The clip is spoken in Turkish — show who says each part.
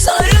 Speaker 1: Sarı